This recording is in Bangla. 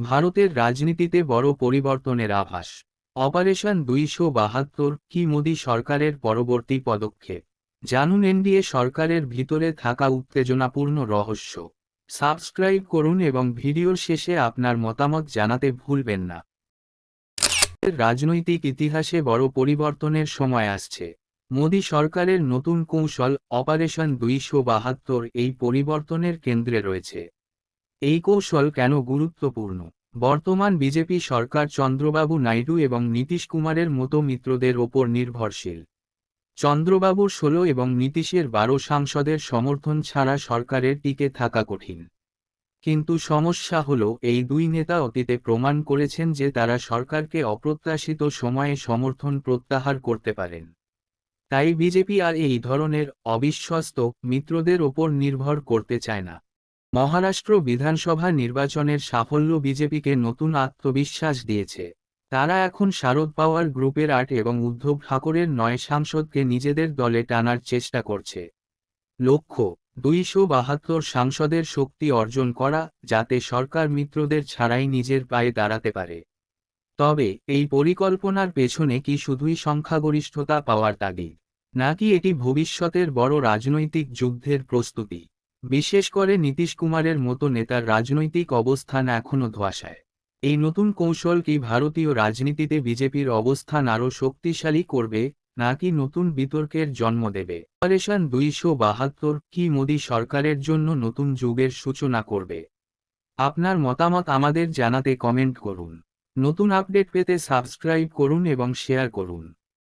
ভারতের রাজনীতিতে বড় পরিবর্তনের আভাস। অপারেশন দুইশো বাহাত্তর কি মোদী সরকারের পরবর্তী পদক্ষেপ? জানুন এনডিএ সরকারের ভিতরে থাকা উত্তেজনাপূর্ণ রহস্য। সাবস্ক্রাইব করুন এবং ভিডিওর শেষে আপনার মতামত জানাতে ভুলবেন না। রাজনৈতিক ইতিহাসে বড় পরিবর্তনের সময় আসছে। মোদী সরকারের নতুন কৌশল অপারেশন দুইশো বাহাত্তর এই পরিবর্তনের কেন্দ্রে রয়েছে। এই কৌশল কেন গুরুত্বপূর্ণ? বর্তমান বিজেপি সরকার চন্দ্রবাবু নাইডু এবং নীতিশ কুমারের মতো মিত্রদের ওপর নির্ভরশীল। চন্দ্রবাবুর ষোলো এবং নীতিশের বারো সাংসদের সমর্থন ছাড়া সরকারের টিকে থাকা কঠিন। কিন্তু সমস্যা হল, এই দুই নেতা অতীতে প্রমাণ করেছেন যে তারা সরকারকে অপ্রত্যাশিত সময়ে সমর্থন প্রত্যাহার করতে পারেন। তাই বিজেপি আর এই ধরনের অবিশ্বস্ত মিত্রদের ওপর নির্ভর করতে চায় না। মহারাষ্ট্র বিধানসভা নির্বাচনের সাফল্য বিজেপিকে নতুন আত্মবিশ্বাস দিয়েছে। তারা এখন শারদ পাওয়ার গ্রুপের আট এবং উদ্ধব ঠাকুরের নয় সাংসদকে নিজেদের দলে টানার চেষ্টা করছে। লক্ষ্য, দুইশো বাহাত্তর সাংসদের শক্তি অর্জন করা, যাতে সরকার মিত্রদের ছাড়াই নিজের পায়ে দাঁড়াতে পারে। তবে, এই পরিকল্পনার পেছনে কি শুধুই সংখ্যাগরিষ্ঠতা পাওয়ার তাগিদ? নাকি এটি ভবিষ্যতের বড় রাজনৈতিক যুদ্ধের প্রস্তুতি? বিশেষ করে নীতিশ কুমারের মতো নেতার রাজনৈতিক অবস্থান এখনও ধোয়াশায়। এই নতুন কৌশল কি ভারতীয় রাজনীতিতে বিজেপির অবস্থান আরও শক্তিশালী করবে, নাকি নতুন বিতর্কের জন্ম দেবে? অপারেশন দুইশো বাহাত্তর কি মোদী সরকারের জন্য নতুন যুগের সূচনা করবে? আপনার মতামত আমাদের জানাতে কমেন্ট করুন। নতুন আপডেট পেতে সাবস্ক্রাইব করুন এবং শেয়ার করুন।